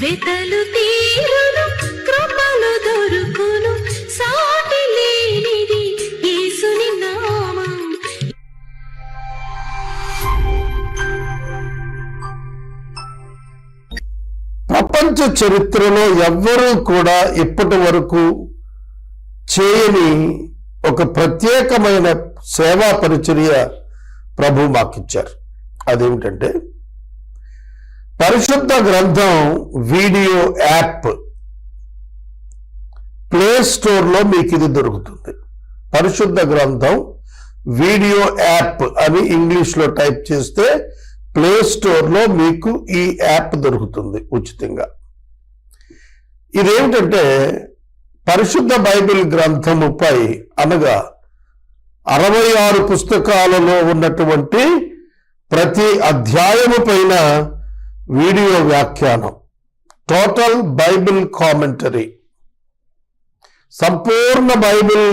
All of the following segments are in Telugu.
వెతలు తీరును కృపలు దొరుకును సాటి లేనిది యేసుని నామం. ప్రపంచ చరిత్రలో ఎవ్వరూ కూడా ఇప్పటి వరకు చేయని ఒక ప్రత్యేకమైన సేవా పరిచర్య ప్రభు మాకిచ్చారు. అదేమిటంటే పరిశుద్ధ గ్రంథం వీడియో యాప్ ప్లే స్టోర్లో మీకు ఇది దొరుకుతుంది. పరిశుద్ధ గ్రంథం వీడియో యాప్ అని ఇంగ్లీష్లో టైప్ చేస్తే ప్లే స్టోర్లో మీకు ఈ యాప్ దొరుకుతుంది ఉచితంగా. ఇదేమిటంటే పరిశుద్ధ బైబిల్ గ్రంథముపై అనగా అరవై ఆరు పుస్తకాలలో ఉన్నటువంటి ప్రతి అధ్యాయము పైన వీడియో వ్యాఖ్యానం. టోటల్ బైబిల్ కామెంటరీ సంపూర్ణ బైబిల్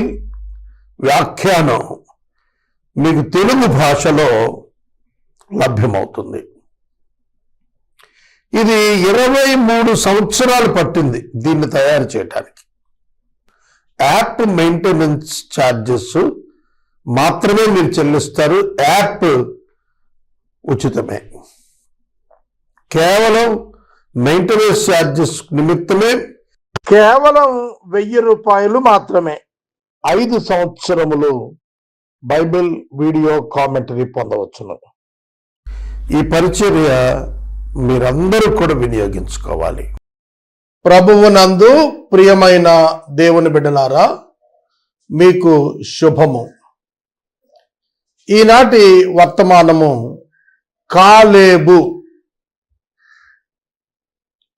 వ్యాఖ్యానం మీకు తెలుగు భాషలో లభ్యమవుతుంది. ఇది ఇరవై మూడు సంవత్సరాలు పట్టింది దీన్ని తయారు చేయడానికి యాప్ మెయింటెనెన్స్ ఛార్జెస్ మాత్రమే మీరు చెల్లిస్తారు. యాప్ ఉచితమే. కేవలం మెయింటెనెన్స్ ఛార్జెస్ నిమిత్తమే కేవలం వెయ్యి రూపాయలు మాత్రమే. ఐదు సంవత్సరములు బైబిల్ వీడియో కామెంటరీ పొందవచ్చును. ఈ పరిచర్య మీరందరూ కూడా వినియోగించుకోవాలి. ప్రభువునందు ప్రియమైన దేవుని బిడ్డలారా మీకు శుభము. ఈనాటి వర్తమానము కాలేబు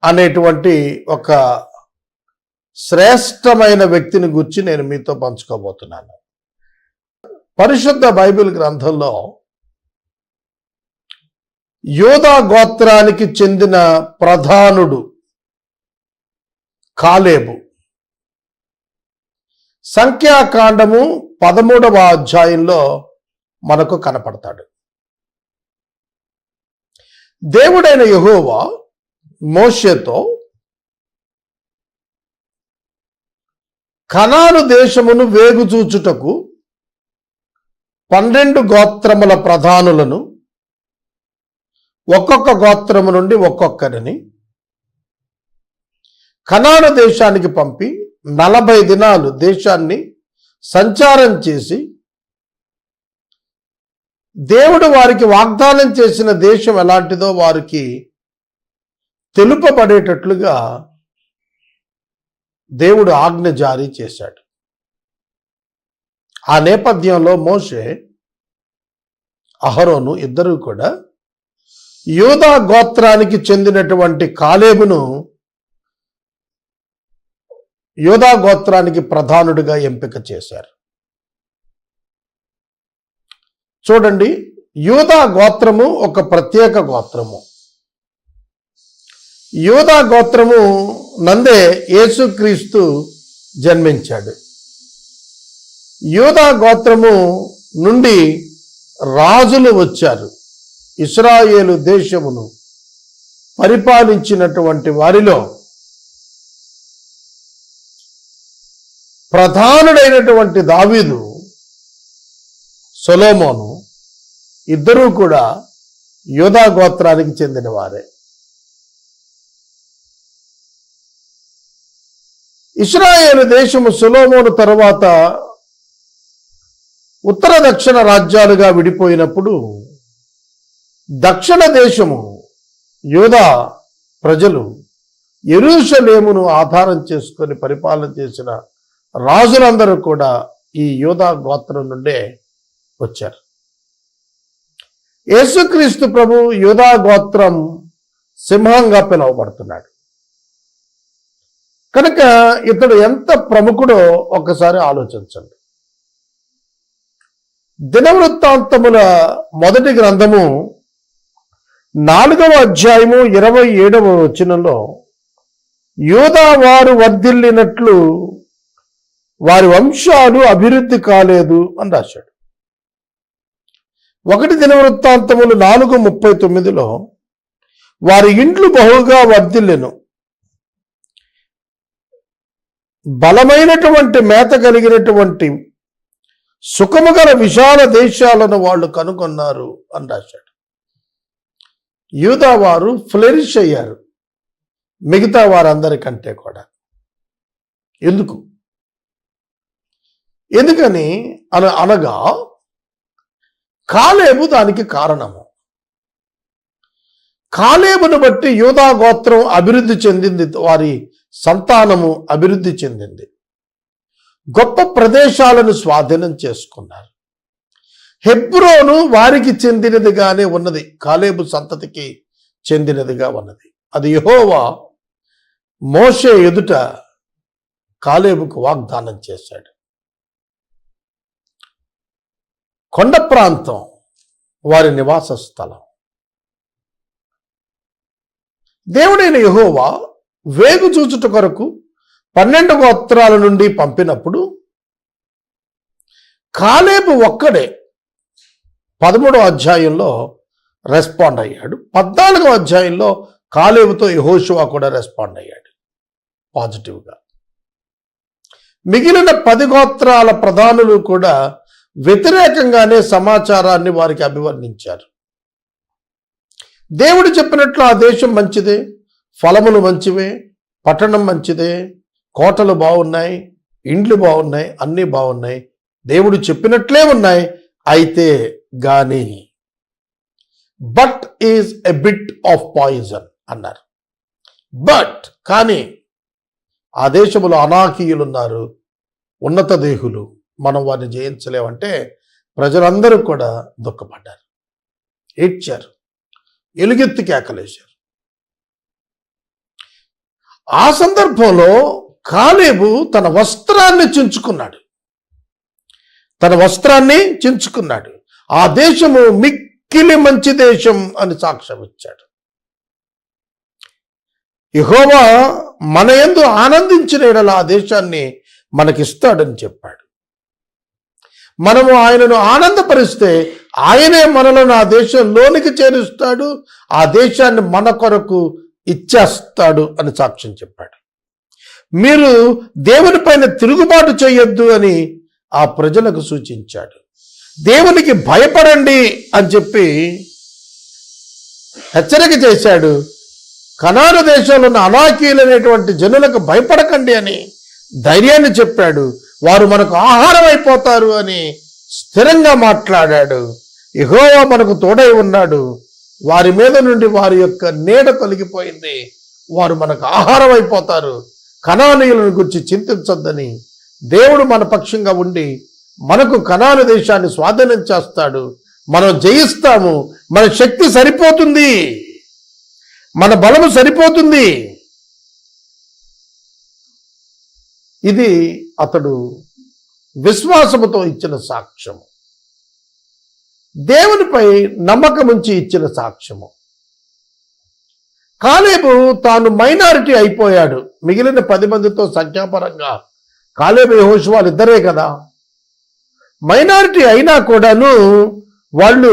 అనేటువంటి ఒక శ్రేష్టమైన వ్యక్తిని గురించి నేను మీతో పంచుకోబోతున్నాను. పరిశుద్ధ బైబిల్ గ్రంథంలో యోధా గోత్రానికి చెందిన ప్రధానుడు కాలేబు. సంఖ్యాకాండము పదమూడవ అధ్యాయంలో మనకు కనపడతాడు. దేవుడైన యహోవా మోషేతో కనాను దేశమును వేగుచూచుటకు పన్నెండు గోత్రముల ప్రధానులను ఒక్కొక్క గోత్రము నుండి ఒక్కొక్కరిని కనాను దేశానికి పంపి నలభై దినాలు దేశాన్ని సంచారం చేసి దేవుడు వారికి వాగ్దానం చేసిన దేశం ఎలాంటిదో వారికి తెలుపబడేటట్లుగా దేవుడు ఆజ్ఞ జారీ చేశాడు. ఆ నేపథ్యంలో మోషే అహరోను ఇద్దరు కూడా యూదా గోత్రానికి చెందినటువంటి కాలేబును యూదా గోత్రానికి ప్రధానుడిగా ఎంపిక చేశారు. చూడండి యూదా గోత్రము ఒక ప్రత్యేక గోత్రము. యూదా గోత్రము నందే యేసుక్రీస్తు జన్మించాడు. యూదా గోత్రము నుండి రాజులు వచ్చారు. ఇస్రాయేలు దేశమును పరిపాలించినటువంటి వారిలో ప్రధానుడైనటువంటి దావీదు సొలోమోను ఇద్దరూ కూడా యోధా గోత్రానికి చెందిన వారే ఇస్రాయేల్ దేశము సులోమోను తర్వాత ఉత్తర దక్షిణ రాజ్యాలుగా విడిపోయినప్పుడు దక్షిణ దేశము యోధా ప్రజలు ఎరుషలేమును ఆధారం చేసుకొని పరిపాలన చేసిన రాజులందరూ కూడా ఈ యోధా గోత్రం నుండే వచ్చారు. యేసుక్రీస్తు ప్రభు యోధా గోత్రం సింహంగా పిలువబడుతున్నాడు. కనుక ఇతడు ఎంత ప్రముఖుడో ఒకసారి ఆలోచించండి. దినవృత్తాంతముల మొదటి గ్రంథము నాలుగవ అధ్యాయము ఇరవై ఏడవ వచనంలో యూదావారు వారు వర్ధిల్లినట్లు వారి వంశాలు అభివృద్ధి కాలేదు అని రాశాడు. ఒకటి దినవృత్తాంతములు నాలుగు ముప్పై తొమ్మిదిలో వారి ఇండ్లు బహుగా వర్ధిల్లెను. బలమైనటువంటి మేత కలిగినటువంటి సుఖము గల విశాల దేశాలను వాళ్ళు కనుగొన్నారు అని రాశాడు. యూదా వారు ఫ్లెరిష్ అయ్యారు. మిగతా వారందరికంటే కూడా. ఎందుకు? ఎందుకని అన అనగా కాలేబు దానికి కారణము. కాలేబును బట్టి యూదా గోత్రం అభివృద్ధి చెందింది వారి సంతానము అభివృద్ధి చెందింది. గొప్ప ప్రదేశాలను స్వాధీనం చేసుకున్నారు. హెబ్రోను వారికి చెందినదిగానే ఉన్నది. కాలేబు సంతతికి చెందినదిగా ఉన్నది. అది యహోవా మోషే ఎదుట కాలేబుకు వాగ్దానం చేశాడు. కొండ ప్రాంతం వారి నివాస స్థలం దేవుడైన యహోవా వేగు చూచుట కొరకు పన్నెండు గోత్రాల నుండి పంపినప్పుడు కాలేబు ఒక్కడే పదమూడో అధ్యాయంలో రెస్పాండ్ అయ్యాడు. పద్నాలుగో అధ్యాయంలో కాలేబుతో యహోషువా కూడా రెస్పాండ్ అయ్యాడు. పాజిటివ్గా మిగిలిన పది గోత్రాల ప్రధానులు కూడా వ్యతిరేకంగానే సమాచారాన్ని వారికి అభివర్ణించారు. దేవుడు చెప్పినట్లు ఆ దేశం మంచిదే. ఫలములు మంచివే పట్టణం మంచిదే కోటలు బాగున్నాయి ఇండ్లు బాగున్నాయి అన్నీ బాగున్నాయి దేవుడు చెప్పినట్లే ఉన్నాయి అయితే కానీ but is a bit of poison అన్నారు. బట్ కానీ ఆ దేశంలో అనాకీయులు ఉన్నారు ఉన్నత దేహులు మనం వారిని జయించలేమంటే ప్రజలందరూ కూడా దుఃఖపడ్డారు. ఏడ్చారు. ఎలుగెత్తి కేకలేశారు. ఆ సందర్భంలో కాలేబు తన వస్త్రాన్ని చించుకున్నాడు. తన వస్త్రాన్ని చించుకున్నాడు. ఆ దేశము మిక్కిలి మంచి దేశం అని సాక్ష్యం ఇచ్చాడు యెహోవా మన ఎందు ఆనందించిన ఎడల ఆ దేశాన్ని మనకిస్తాడని చెప్పాడు. మనము ఆయనను ఆనందపరిస్తే ఆయనే మనలను ఆ దేశంలోనికి చేరుస్తాడు. ఆ దేశాన్ని మన కొరకు ఇచ్చేస్తాడు అని సాక్ష్యం చెప్పాడు. మీరు దేవుని పైన తిరుగుబాటు చేయొద్దు అని ఆ ప్రజలకు సూచించాడు. దేవునికి భయపడండి అని చెప్పి హెచ్చరిక చేశాడు. కనాను దేశంలో ఉన్న అనాకీయులైనటువంటి జనులకు భయపడకండి అని ధైర్యాన్ని చెప్పాడు. వారు మనకు ఆహారం అయిపోతారు అని స్థిరంగా మాట్లాడాడు. యెహోవా మనకు తోడై ఉన్నాడు. వారి మీద నుండి వారి యొక్క నీడ తొలగిపోయింది. వారు మనకు ఆహారం అయిపోతారు. కణానీయులను గురించి చింతించొద్దని దేవుడు మన పక్షంగా ఉండి మనకు కణాను దేశాన్ని స్వాధీనం చేస్తాడు. మనం జయిస్తాము. మన శక్తి సరిపోతుంది. మన బలము సరిపోతుంది. ఇది అతడు విశ్వాసముతో ఇచ్చిన సాక్ష్యము. దేవునిపై నమ్మకముంచి ఇచ్చిన సాక్ష్యము. కాలేబు తాను మైనారిటీ అయిపోయాడు. మిగిలిన పది మందితో సంఖ్యాపరంగా కాలేబు వాళ్ళు ఇద్దరే కదా. మైనారిటీ అయినా కూడాను వాళ్ళు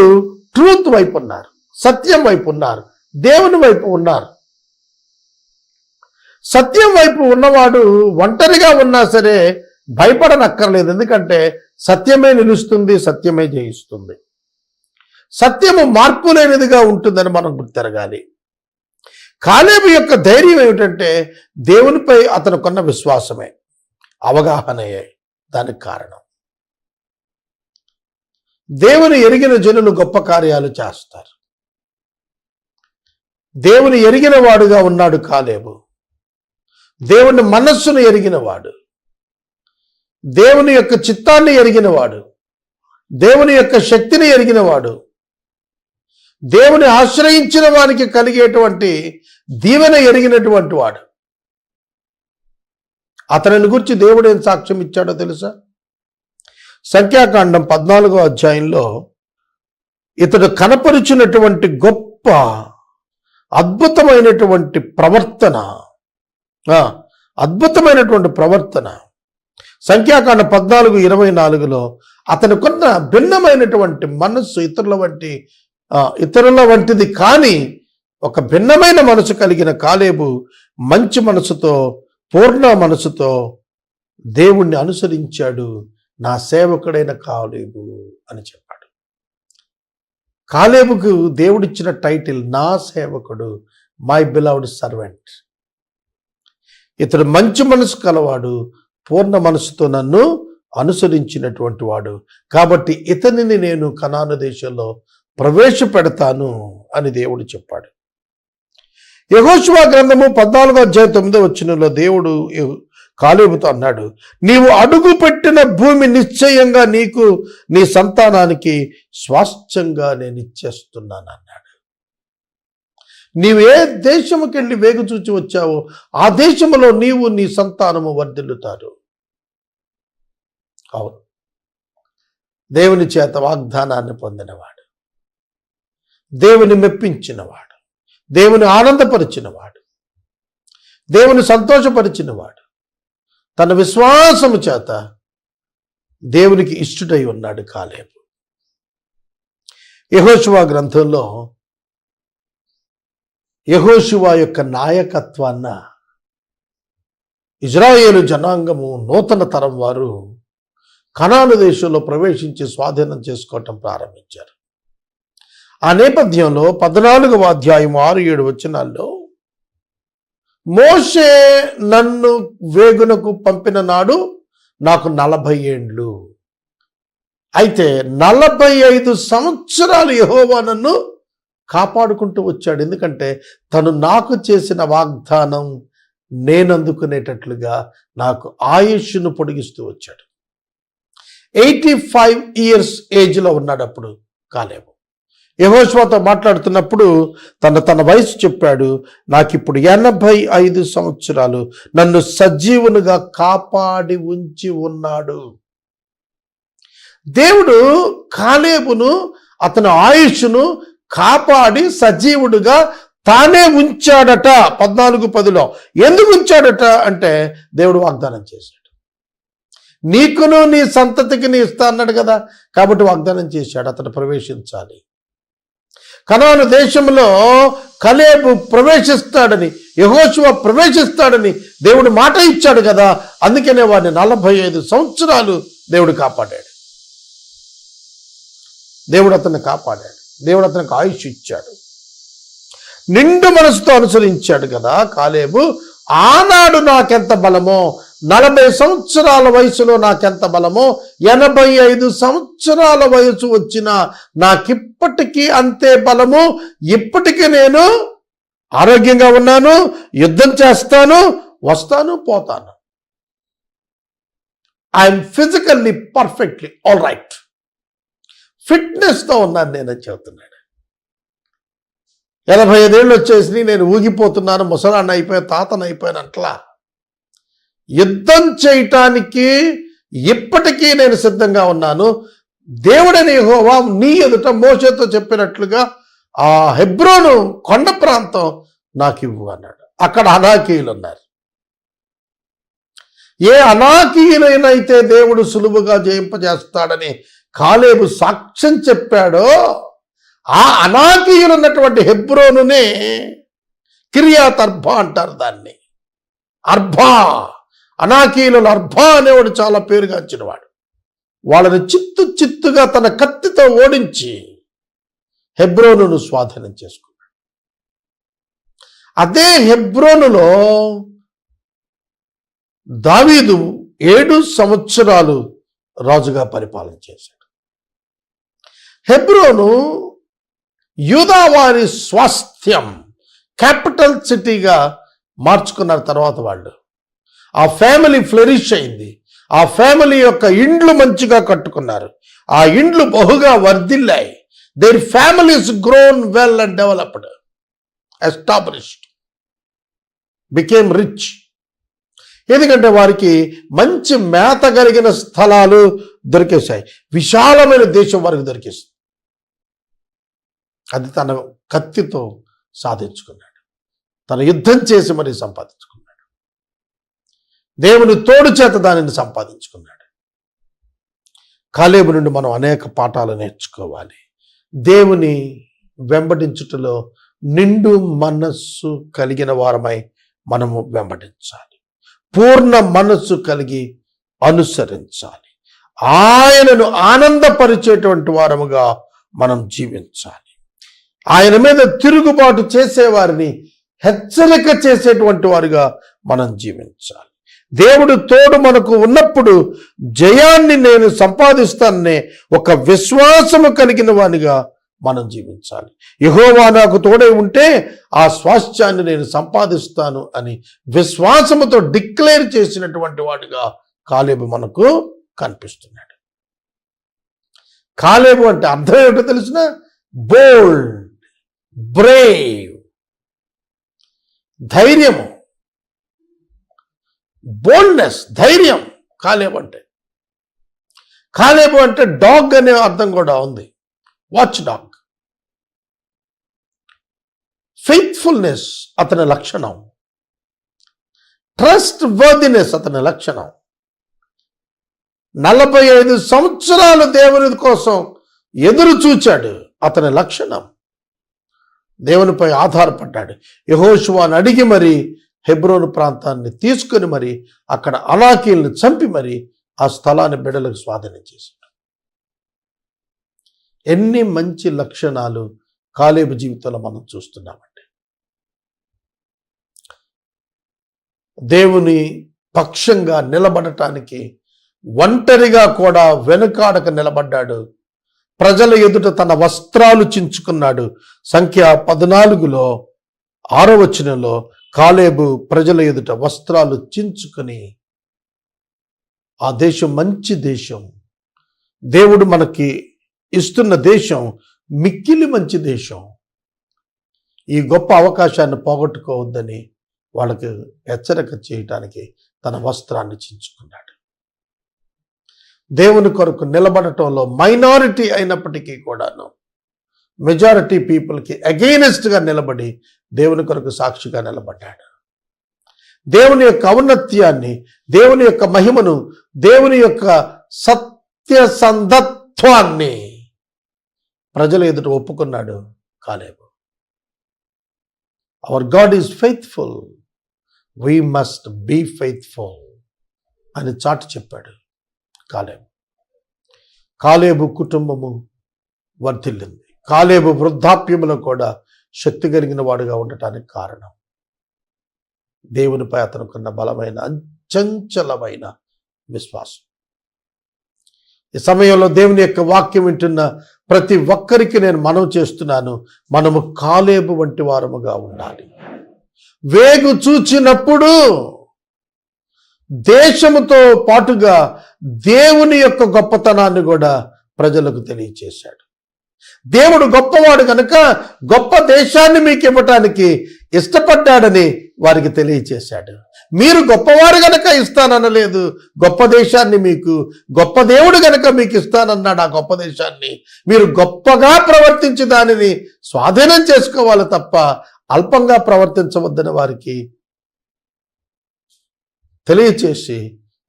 ట్రూత్ వైపు ఉన్నారు సత్యం వైపు ఉన్నారు దేవుని వైపు ఉన్నారు. సత్యం వైపు ఉన్నవాడు ఒంటరిగా ఉన్నా సరే భయపడనక్కర్లేదు. ఎందుకంటే సత్యమే నిలుస్తుంది సత్యమే జయిస్తుంది. సత్యము మార్పు లేనిదిగా ఉంటుందని మనం గుర్తెరగాలి కాలేబు యొక్క ధైర్యం ఏమిటంటే దేవునిపై అతనుకున్న విశ్వాసమే. అవగాహనయే దానికి కారణం. దేవుని ఎరిగిన జనులు గొప్ప కార్యాలు చేస్తారు. దేవుని ఎరిగిన వాడుగా ఉన్నాడు కాలేబు. దేవుని మనస్సును ఎరిగినవాడు దేవుని యొక్క చిత్తాన్ని ఎరిగినవాడు దేవుని యొక్క శక్తిని ఎరిగినవాడు దేవుని ఆశ్రయించిన వారికి కలిగేటువంటి దీవెన ఎరిగినటువంటి వాడు. అతనిని గురించి దేవుడు ఏం సాక్ష్యం ఇచ్చాడో తెలుసా? సంఖ్యాకాండం పద్నాలుగో అధ్యాయంలో ఇతడు కనపరిచినటువంటి గొప్ప అద్భుతమైనటువంటి ప్రవర్తన ఆ, అద్భుతమైనటువంటి ప్రవర్తన. సంఖ్యాకాండ పద్నాలుగు ఇరవై నాలుగులో అతనికున్న భిన్నమైనటువంటి మనస్సు ఇతరుల వంటి ఇతరుల వంటిది కానీ ఒక భిన్నమైన మనసు కలిగిన కాలేబు మంచి మనసుతో పూర్ణ మనసుతో దేవుణ్ణి అనుసరించాడు. నా సేవకుడైన కాలేబు అని చెప్పాడు. కాలేబుకు దేవుడిచ్చిన టైటిల్ నా సేవకుడు మై బిలవ్డ్ సర్వెంట్. ఇతడు మంచి మనసు కలవాడు పూర్ణ మనసుతో నన్ను అనుసరించినటువంటి వాడు. కాబట్టి ఇతనిని నేను కనాను దేశంలో ప్రవేశపెడతాను అని దేవుడు చెప్పాడు. యహోశివా గ్రంథము పద్నాలుగో అధ్యాయ తొమ్మిదో వచ్చినలో దేవుడు కాలేబుతో అన్నాడు నీవు అడుగు పెట్టిన భూమి నిశ్చయంగా నీకు నీ సంతానానికి స్వాస్థ్యంగా నేను ఇచ్చేస్తున్నాను అన్నాడు. నీవు ఏ దేశముకి వెళ్ళి వేగు చూచి వచ్చావో ఆ దేశములో నీవు నీ సంతానము వర్ధిల్లుతారు. అవును. దేవుని చేత వాగ్దానాన్ని పొందినవాడు. దేవుని మెప్పించినవాడు. దేవుని ఆనందపరిచినవాడు. దేవుని సంతోషపరిచినవాడు. తన విశ్వాసము చేత దేవునికి ఇష్టడై ఉన్నాడు కాలేబు. యహోశివా గ్రంథంలో యహోశివా యొక్క నాయకత్వాన్న ఇజ్రాయేలు జనాంగము నూతన తరం వారు కణాను దేశంలో ప్రవేశించి స్వాధీనం చేసుకోవటం ప్రారంభించారు. ఆ నేపథ్యంలో పద్నాలుగవ అధ్యాయం ఆరు ఏడు వచనాల్లో మోషే నన్ను వేగునకు పంపిన నాడు నాకు నలభై ఏండ్లు. అయితే నలభై ఐదు సంవత్సరాలు యహోవా నన్ను కాపాడుకుంటూ వచ్చాడు. ఎందుకంటే తను నాకు చేసిన వాగ్దానం నేను అందుకునేటట్లుగా నాకు ఆయుష్ను పొడిగిస్తూ వచ్చాడు. ఎయిటీ ఫైవ్ ఇయర్స్ ఏజ్లో ఉన్నాడు అప్పుడు కాలేము యహోశ్వతో మాట్లాడుతున్నప్పుడు తన తన వయసు చెప్పాడు నాకు ఇప్పుడు ఎనభై ఐదు సంవత్సరాలు. నన్ను సజీవునిగా కాపాడి ఉంచి ఉన్నాడు. దేవుడు కాలేబును అతని ఆయుష్ను కాపాడి సజీవుడుగా తానే ఉంచాడట పద్నాలుగు పదిలో. ఎందుకు ఉంచాడట అంటే దేవుడు వాగ్దానం చేశాడు. నీకును నీ సంతతికి నీ ఇస్తా అన్నాడు కదా. కాబట్టి వాగ్దానం చేశాడు అతను ప్రవేశించాలి. కనాను దేశంలో కలేబు ప్రవేశిస్తాడని యహోశివ ప్రవేశిస్తాడని దేవుడు మాట ఇచ్చాడు కదా అందుకనే వాడిని నలభై ఐదు సంవత్సరాలు దేవుడు కాపాడాడు. దేవుడు అతన్ని కాపాడాడు. దేవుడు అతనికి ఆయుష్ ఇచ్చాడు. నిండు మనసుతో అనుసరించాడు కదా కాలేబు ఆనాడు నాకెంత బలమో నలభై సంవత్సరాల వయసులో నాకెంత బలమో ఎనభై ఐదు సంవత్సరాల వయసు వచ్చిన నాకిప్పటికీ అంతే బలము. ఇప్పటికీ నేను ఆరోగ్యంగా ఉన్నాను యుద్ధం చేస్తాను వస్తాను పోతాను. I'm physically perfectly all right ఫిట్నెస్తో ఉన్నాను నేను చెబుతున్నాడు. ఎనభై ఐదేళ్ళు వచ్చేసి నేను ఊగిపోతున్నాను ముసలాన్ని అయిపోయా తాతను అయిపోయాను అట్లా. యుద్ధం చేయటానికి ఇప్పటికీ నేను సిద్ధంగా ఉన్నాను. దేవుడని హోవా నీ ఎదుట మోసతో చెప్పినట్లుగా ఆ హెబ్రోను కొండ ప్రాంతం నాకు ఇవ్వు అన్నాడు. అక్కడ అనాకీయులు ఉన్నారు. ఏ అనాకీయులైనైతే దేవుడు సులువుగా జయింపజేస్తాడని కాలేబు సాక్ష్యం చెప్పాడో ఆ అనాకీయులు ఉన్నటువంటి హెబ్రోనునే కిరియాత్ అంటారు దాన్ని. అర్భా అనాకీయులు అర్భా అనేవాడు చాలా పేరుగాంచినవాడు వాళ్ళని చిత్తు చిత్తుగా తన కత్తితో ఓడించి హెబ్రోనును స్వాధీనం చేసుకున్నాడు. అదే హెబ్రోనులో దావీదు ఏడు సంవత్సరాలు రాజుగా పరిపాలన చేశాడు. హెబ్రోను యూదావారి స్వాస్థ్యం క్యాపిటల్ సిటీగా మార్చుకున్నారు తర్వాత వాళ్ళు. ఆ ఫ్యామిలీ ఫ్లరిష్ అయింది. ఆ ఫ్యామిలీ యొక్క ఇండ్లు మంచిగా కట్టుకున్నారు. ఆ ఇండ్లు బహుగా వర్ధిల్లాయి. Their families grown well and developed established became rich ఎందుకంటే వారికి మంచి మేత కలిగిన స్థలాలు దొరికేశాయి. విశాలమైన దేశం వారికి దొరికేసింది. అది తన కత్తితో సాధించుకున్నాడు. తన యుద్ధం చేసి మరి సంపాదించుకున్నాడు. దేవుని తోడు చేత దానిని సంపాదించుకున్నాడు. కాలేబు నుండి మనం అనేక పాఠాలు నేర్చుకోవాలి. దేవుని వెంబడించుటలో నిండు మనస్సు కలిగిన వారమై మనము వెంబడించాలి. పూర్ణ మనస్సు కలిగి అనుసరించాలి. ఆయనను ఆనందపరిచేటువంటి వారముగా మనం జీవించాలి. ఆయన మీద తిరుగుబాటు చేసేవారిని హెచ్చరిక చేసేటువంటి వారుగా మనం జీవించాలి. దేవుడు తోడు మనకు ఉన్నప్పుడు జయాన్ని నేను సంపాదిస్తాననే ఒక విశ్వాసము కలిగిన వానిగా మనం జీవించాలి. యహోవా నాకు తోడై ఉంటే ఆ స్వాస్థ్యాన్ని నేను సంపాదిస్తాను అని విశ్వాసముతో డిక్లేర్ చేసినటువంటి వాడిగా కాలేబు మనకు కనిపిస్తున్నాడు. కాలేబు అంటే అర్థం ఏమిటో తెలిసిన? బోల్డ్ బ్రేవ్ ధైర్యము. బోల్డ్నెస్ ధైర్యం కాలేబు అంటే. కాలేబు అంటే డాగ్ అనే అర్థం కూడా ఉంది. Watch dog. ఫెయిత్ఫుల్నెస్ అతని లక్షణం. ట్రస్ట్ వర్దినెస్ అతని లక్షణం. నలభై ఐదు సంవత్సరాలు దేవుని కోసం ఎదురు చూచాడు అతని లక్షణం. దేవునిపై ఆధారపడ్డాడు. యహోశువాని అడిగి మరి హెబ్రోను ప్రాంతాన్ని తీసుకుని మరి అక్కడ అనాకీల్ని చంపి మరి ఆ స్థలాన్ని బిడలకు స్వాధీనం చేశాడు. ఎన్ని మంచి లక్షణాలు కాలేబు జీవితంలో మనం చూస్తున్నామండి. దేవుని పక్షంగా నిలబడటానికి ఒంటరిగా కూడా వెనుకాడక నిలబడ్డాడు. ప్రజల ఎదుట తన వస్త్రాలు చించుకున్నాడు. సంఖ్య పద్నాలుగులో ఆరో వచనంలో కాలేబు ప్రజల ఎదుట వస్త్రాలు చించుకొని ఆ దేశం మంచి దేశం. దేవుడు మనకి ఇస్తున్న దేశం మిక్కిలి మంచి దేశం. ఈ గొప్ప అవకాశాన్ని పోగొట్టుకోవద్దని వాళ్ళకి హెచ్చరిక చేయటానికి తన వస్త్రాన్ని చించుకున్నాడు. దేవుని కొరకు నిలబడటంలో మైనారిటీ అయినప్పటికీ కూడాను మెజారిటీ పీపుల్కి అగెయినెస్ట్గా నిలబడి దేవుని కొరకు సాక్షిగా నిలబడ్డాడు. దేవుని యొక్క ఔన్నత్యాన్ని దేవుని యొక్క మహిమను దేవుని యొక్క సత్యసంధత్వాన్ని ప్రజల ఎదుట ఒప్పుకున్నాడు Caleb. Our God is faithful we must be faithful అని చాటు చెప్పాడు కాలేబు. కాలేబు కుటుంబము వర్ధిల్లింది. కాలేబు వృద్ధాప్యములో కూడా శక్తి కలిగిన వాడుగా ఉండటానికి కారణం. దేవునిపై అతనుకున్న బలమైన అంచంచలమైన విశ్వాసం. ఈ సమయంలో దేవుని యొక్క వాక్యం వింటున్న ప్రతి ఒక్కరికి నేను మనం చేస్తున్నాను. మనము కాలేబు వంటి వారముగా ఉండాలి. వేగు చూచినప్పుడు దేశముతో పాటుగా దేవుని యొక్క గొప్పతనాన్ని కూడా ప్రజలకు తెలియచేశాడు. దేవుడు గొప్పవాడు కనుక గొప్ప దేశాన్ని మీకు ఇవ్వటానికి ఇష్టపడ్డాడని వారికి తెలియచేశాడు. మీరు గొప్పవారు గనక ఇస్తాననలేదు గొప్ప దేశాన్ని మీకు గొప్ప దేవుడు గనక మీకు ఇస్తానన్నాడు ఆ గొప్ప దేశాన్ని మీరు గొప్పగా ప్రవర్తించి దానిని స్వాధీనం చేసుకోవాలి తప్ప అల్పంగా ప్రవర్తించవద్దని వారికి తెలియచేసి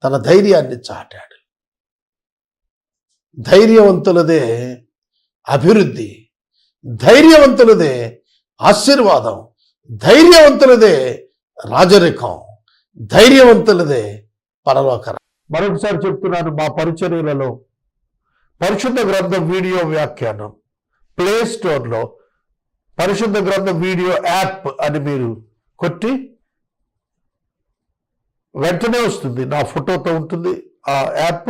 తన ధైర్యాన్ని చాటాడు. ధైర్యవంతులదే అభివృద్ధి ధైర్యవంతులదే ఆశీర్వాదం ధైర్యవంతులదే రాజరికం ధైర్యవంతులదే పరలోకర మరొకసారి చెప్తున్నాను మా పరిచర్యలలో పరిశుద్ధ గ్రంథం వీడియో వ్యాఖ్యానం. ప్లే స్టోర్లో పరిశుద్ధ గ్రంథం వీడియో యాప్ అని మీరు కొట్టి వెంటనే వస్తుంది. నా ఫోటోతో ఉంటుంది ఆ యాప్.